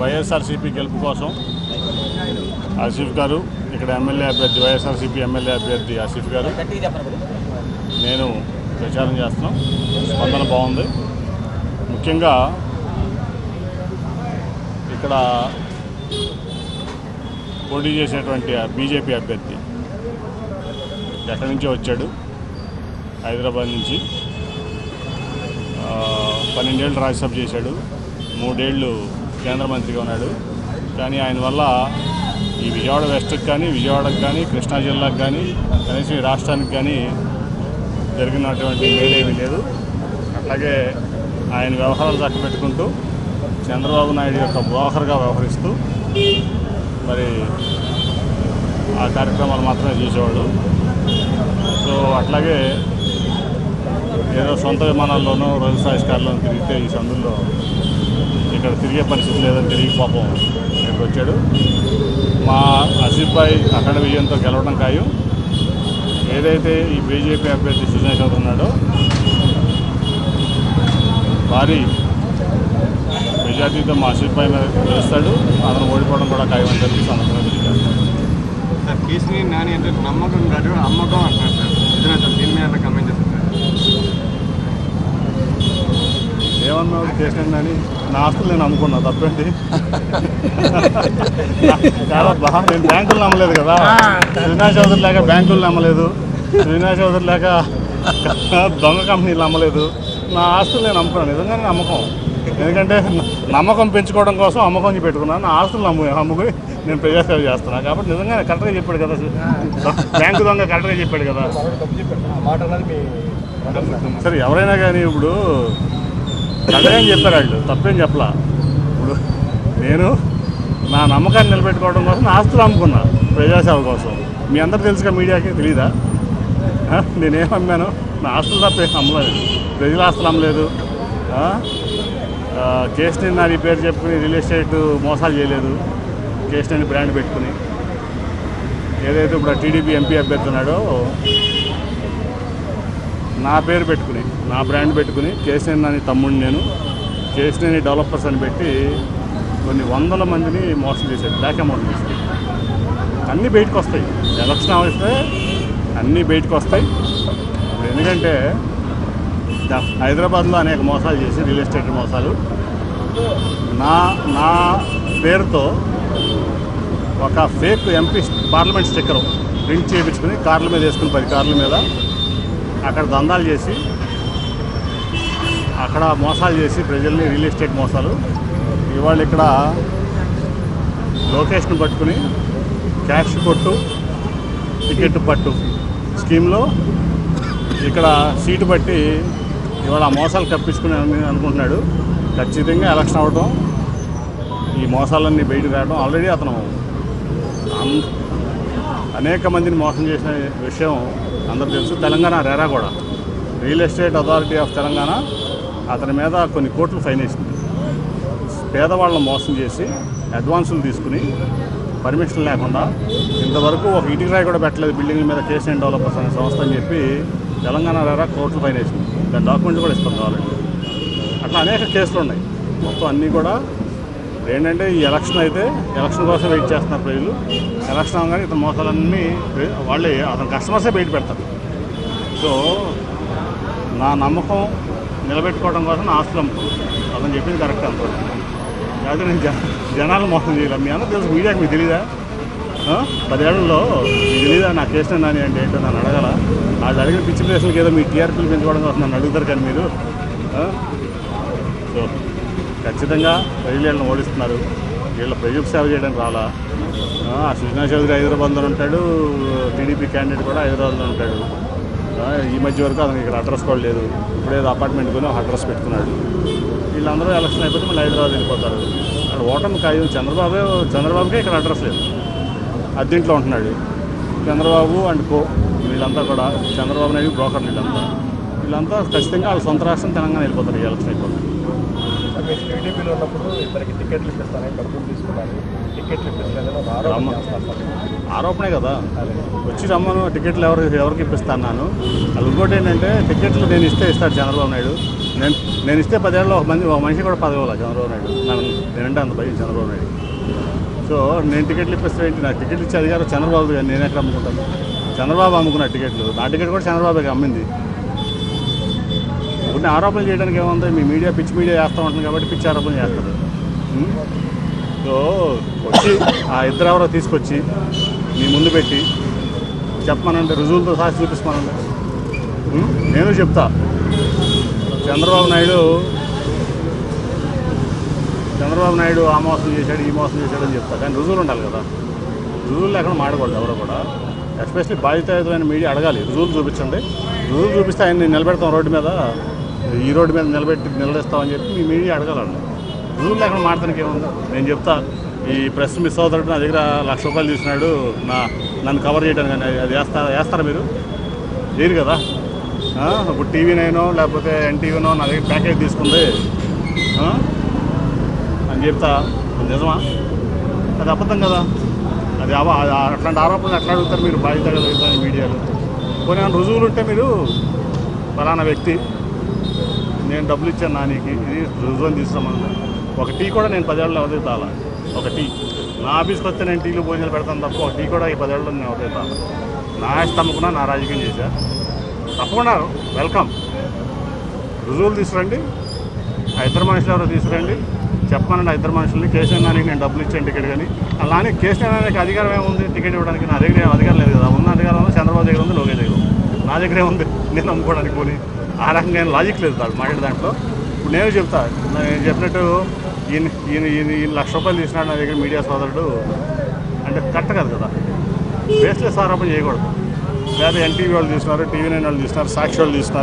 వైఎస్ఆర్సీపీ గెలుపు కోసం ఆసిఫ్ గారు ఇక్కడ ఎమ్మెల్యే అభ్యర్థి వైఎస్ఆర్సీపీ ఎమ్మెల్యే అభ్యర్థి ఆసిఫ్ గారు. నేను ప్రచారం చేస్తున్నాం. స్పందన బాగుంది. ముఖ్యంగా ఇక్కడ పోటీ చేసినటువంటి బీజేపీ అభ్యర్థి ఎక్కడి నుంచో వచ్చాడు? హైదరాబాద్ నుంచి. పన్నెండేళ్ళు రాజ్యసభ చేశాడు. మూడేళ్ళు కేంద్ర మంత్రిగా ఉన్నాడు. కానీ ఆయన వల్ల ఈ విజయవాడ వెస్ట్కి కానీ విజయవాడకు కానీ కృష్ణా జిల్లాకు కానీ కనీసం ఈ రాష్ట్రానికి కానీ జరిగినటువంటి మేలేమీ లేదు. అట్లాగే ఆయన వ్యవహారాలు చక్కబెట్టుకుంటూ చంద్రబాబు నాయుడు యొక్క బ్రోకర్గా వ్యవహరిస్తూ మరి ఆ కార్యక్రమాలు మాత్రమే చేసేవాడు. సో అట్లాగే ఏదో సొంత విమానాల్లోనూ రోజు సాయిస్కార్లోనూ తిరిగితే ఈ సందుల్లో ఇక్కడ తిరిగే పరిస్థితి లేదని తిరిగి పాపం ఇక్కడికి వచ్చాడు. మా ఆసిఫ్ భాయ్ అక్కడ విజయంతో గెలవడం ఖాయం. ఏదైతే ఈ బీజేపీ అభ్యర్థి సుజనేశ్వర్ ఉన్నాడో భారీ మెజార్టీతో మా ఆసిఫ్ భాయ్ మీద గెలుస్తాడు. అతను ఓడిపోవడం కూడా ఖాయం అని చెప్పి సందర్భంగా సార్ కేసీఆర్ నాని అంటే నమ్మకం కాదు అమ్మకం అంటున్నారు సార్. దీని మీద కమెంట్ ఏమన్నావు? కేసీఆర్ అని నా ఆస్తులు నేను అమ్ముకున్నా తప్పేంటి? కాదబ్బా నేను బ్యాంకులు నమ్మలేదు కదా. శ్రీనివాస్ చౌదరి లేక బ్యాంకులు నమ్మలేదు. శ్రీనివాస్ చౌదరి లేక దొంగ కంపెనీలు నమ్మలేదు. నా ఆస్తులు నేను అమ్ముకున్నాను నిజంగానే నమ్మకం. ఎందుకంటే నమ్మకం పెంచుకోవడం కోసం అమ్మకం పెట్టుకున్నాను నా ఆస్తులు నమ్ము అమ్ముకుని నేను ప్రజాసేవ చేస్తున్నాను కాబట్టి నిజంగానే కరెక్ట్గా చెప్పాడు కదా బ్యాంకు దొంగ కరెక్ట్గా చెప్పాడు కదా. మాట అన్నది మీ సరే ఎవరైనా కానీ ఇప్పుడు కథగా చెప్పారు వాళ్ళు తప్పేం చెప్పలా? ఇప్పుడు నేను నా నమ్మకాన్ని నిలబెట్టుకోవడం కోసం నా ఆస్తులు అమ్ముకున్నా ప్రజాసేవ కోసం. మీ అందరు తెలుసుగా మీడియాకి తెలీదా? నేనేం అమ్మాను? నా ఆస్తులు తప్ప అమ్మలేదు. ప్రజల ఆస్తులు అమ్మలేదు. ఆ? కేసుని నా రిపేర్ పేరు చెప్పుకుని రియల్ ఎస్టేట్ మోసాలు చేయలేదు. కేసుని బ్రాండ్ పెట్టుకుని. ఏదైతే ఇప్పుడు టీడీపీ ఎంపీ అభ్యర్థి ఉన్నాడో నా పేరు పెట్టుకుని నా బ్రాండ్ పెట్టుకుని కేసీఎన్ అని తమ్ముడిని నేను. కేసీఎన్ డెవలపర్స్ అని పెట్టి కొన్ని వందల మందిని మోసం చేశాడు బ్లాక్ అమౌంట్ చేశాడు. అన్నీ బయటకు వస్తాయి. ఎలక్షన్ వస్తే అన్నీ బయటకు వస్తాయి. ఎందుకంటే హైదరాబాద్లో అనేక మోసాలు చేసి రియల్ ఎస్టేట్ మోసాలు. నా నా పేరుతో ఒక fake MP parliament sticker print చేయించుకుని కార్ల మీద వేసుకుని పది కార్ల మీద అక్కడ దందాలు చేసి అక్కడ మోసాలు చేసి ప్రజల్ని రియల్ ఎస్టేట్ మోసాలు. ఇవాళ ఇక్కడ లొకేషన్ పట్టుకుని క్యాష్ కొట్టు టికెట్ పట్టు స్కీమ్లో ఇక్కడ సీటు బట్టి ఇవాళ ఆ మోసాలు కప్పించుకుని అనుకుంటున్నాడు. ఖచ్చితంగా ఎలక్షన్ అవ్వడం ఈ మోసాలన్నీ బయటకు రావడం ఆల్రెడీ అతను అనేక మందిని మోసం చేసిన విషయం అందరూ తెలుసు. తెలంగాణ రేరా కూడా real estate authority of Telangana అతని మీద కొన్ని కోట్లు ఫైన్ వేసింది. పేదవాళ్ళని మోసం చేసి అడ్వాన్సులు తీసుకుని పర్మిషన్ లేకుండా ఇంతవరకు ఒక ఇటుక రాయి కూడా పెట్టలేదు బిల్డింగ్ మీద కేసు అండ్ డెవలపర్స్ అనే సంస్థ అని చెప్పి తెలంగాణ రేరా కోట్లు ఫైన్ వేసింది. దాని డాక్యుమెంట్ కూడా ఇస్తాం కావాలండి అట్లా అనేక కేసులు ఉన్నాయి. మొత్తం అన్నీ కూడా ఏంటంటే ఈ ఎలక్షన్ అయితే ఎలక్షన్ కోసం వెయిట్ చేస్తున్నారు ప్రజలు. ఎలక్షన్ అవగానే ఇతని మోసాలన్నీ వాళ్ళే అతని కస్టమర్సే బయట పెడతారు. సో నా నమ్మకం నిలబెట్టుకోవడం కోసం నా ఆస్తులు అమ్ముకున్నాను అతను చెప్పింది కరెక్ట్ అంత అయితే నేను జన జనాలు మోసం చేయలేం మీ అందరూ తెలుసు మీడియాకి మీకు తెలీదా? పదేళ్ళలో తెలీదా? నా కేసు నాని అంటే ఏంటో నన్ను అడగల? వాళ్ళు అడిగిన పిచ్చి ప్లేసులకి ఏదో మీ టీఆర్పీలు పెంచుకోవడం కోసం నన్ను అడుగుతారు కానీ మీరు. సో ఖచ్చితంగా ప్రజలు ఓడిస్తున్నారు. వీళ్ళ ప్రజలకు సేవ చేయడానికి రాలా? ఆ, సుజనా చౌదరి హైదరాబాద్లో ఉంటాడు. టీడీపీ క్యాండిడేట్ కూడా హైదరాబాద్లో ఉంటాడు. ఈ మధ్య వరకు అతను ఇక్కడ అడ్రస్ కూడా లేదు. ఇప్పుడు ఏదో అపార్ట్మెంట్ కొని ఒక అడ్రస్ పెట్టుకున్నాడు. వీళ్ళందరూ ఎలక్షన్ అయిపోతే మళ్ళీ హైదరాబాద్ వెళ్ళిపోతారు. అక్కడ ఓటమి కాదు చంద్రబాబు చంద్రబాబుకే ఇక్కడ అడ్రస్ లేదు. అద్దెంట్లో ఉంటున్నాడు. చంద్రబాబు అండ్ కో వీళ్ళంతా కూడా చంద్రబాబు నాయుడు బ్రోకర్లు వీళ్ళంతా. వీళ్ళంతా ఖచ్చితంగా వాళ్ళ సొంత రాష్ట్రం తెలంగాణ వెళ్ళిపోతారు. ఈ ఎలక్షన్ అయిపోతే. టీడీపీలో ఉన్నప్పుడు ఇద్దరికి టికెట్లు ఇప్పిస్తానని డబ్బులు తీసుకున్నారు. టికెట్లు ఇప్పిస్తానని ఒక ఆరోపణ కదా? వచ్చి రమ్మను టికెట్లు ఎవరు ఎవరికి ఇప్పిస్తాను వాళ్ళు ఇంకోటి ఏంటంటే టికెట్లు నేను ఇస్తే ఇస్తాడు చంద్రబాబు నాయుడు. నేను నేను ఇస్తే పదేళ్ళలో ఒక మంది ఒక మనిషి కూడా పదవి ఇవ్వాలి చంద్రబాబు నాయుడు. నన్ను నేనంటే అంత భయం చంద్రబాబు నాయుడు. సో నేను టికెట్లు ఇప్పిస్తే ఏంటి? నాకు టికెట్లు ఇచ్చే అధికారం చంద్రబాబు నేను ఎక్కడ అమ్ముకుంటాను. చంద్రబాబు అమ్ముకున్న టికెట్లు నా టికెట్ కూడా చంద్రబాబుకి అమ్మింది. కొన్ని ఆరోపణలు చేయడానికి ఏముంది? మీ మీడియా పిచ్చి మీడియా చేస్తూ ఉంటుంది కాబట్టి పిచ్చి ఆరోపణలు చేస్తారు. సో వచ్చి ఆ ఇద్దరు ఎవరో తీసుకొచ్చి మీ ముందు పెట్టి చెప్పమనండి రుజువులతో సాక్షి చూపిస్తానండి నేను చెప్తా. చంద్రబాబు నాయుడు చంద్రబాబు నాయుడు ఆ మోసం చేశాడు ఈ మోసం చేశాడు అని చెప్తా. కానీ రుజువులు ఉండాలి కదా. రుజువులు లేకుండా మాడకూడదు ఎవరు కూడా. ఎస్పెషల్లీ బాధ్యతాయుతమైన మీడియా అడగాలి. రుజువులు చూపించండి. రుజువులు చూపిస్తే ఆయన నిలబెడతాం రోడ్డు మీద. ఈ రోడ్డు మీద నిలబెట్టి నిలబెడతామని చెప్పి మీ మీడియా అడగాలండి. రుజువులు లేకుండా మాడతానికి ఏముంది? నేను చెప్తా ఈ ప్రెస్ మిస్ అవుతాడు నా దగ్గర లక్ష రూపాయలు తీసుకున్నాడు నా నన్ను కవర్ చేయడానికి కానీ అది వేస్తా వేస్తారా మీరు? చేయరు కదా? ఇప్పుడు టీవీ నైనో లేకపోతే ఎన్టీవీనో నా దగ్గర ప్యాకేజ్ తీసుకుంది. అని చెప్తా నిజమా? అది అబద్ధం కదా? అది అట్లాంటి ఆరోపణలు ఎట్లా అడుగుతారు మీరు? బాధ్యత కదా మీడియాలో. కొన్ని రుజువులు ఉంటే మీరు ఫలానా వ్యక్తి నేను డబ్బులు ఇచ్చాను నానికి ఇది రుజువుని తీసుకోమన్నా ఒక టీ కూడా నేను పదేళ్ళు అవదే తాలా. ఒక టీ. నా ఆఫీస్కి వస్తే నేను టీలు భోజనాలు పెడతాను తప్ప ఒక టీ కూడా ఈ పదేళ్ళు నేను అవదే తాలా. నా ఇష్టం నా రాజకీయం చేశా. తప్పకుండా వెల్కమ్. రుజువులు తీసుకురండి. ఆ ఇద్దరు మనుషులు ఎవరో తీసుకురండి. చెప్పమనండి ఆ ఇద్దరు మనుషుల్ని. కేసీఆర్ నానికి నేను డబ్బులు ఇచ్చాను టికెట్ కానీ. అలానే కేసీఆర్ నానికి అధికారం ఏముంది? టికెట్ ఇవ్వడానికి నా దగ్గర అధికారం లేదు కదా. ఉన్న అధికారం చంద్రబాబు దగ్గర ఉంది లోకేష్ దగ్గర ఉంది. నా దగ్గరే ఉంది నేను అమ్ముకోవడానికి పోనీ. ఆ రకంగా లాజిక్ లేదు వాళ్ళు మాట్లాడే దాంట్లో. ఇప్పుడు నేను చెప్తా నేను చెప్పినట్టు ఈయన ఈయన ఈయన ఈయన లక్ష రూపాయలు తీసినాడు నా దగ్గర మీడియా సోదరుడు. అంటే కరెక్ట్ కాదు కదా. బేస్లెస్ ఆరోపణ చేయకూడదు. లేదా ఎన్టీవీ వాళ్ళు చూస్తున్నారు టీవీ నైన్ వాళ్ళు చూస్తున్నారు సాక్షి వాళ్ళు చూస్తున్నారు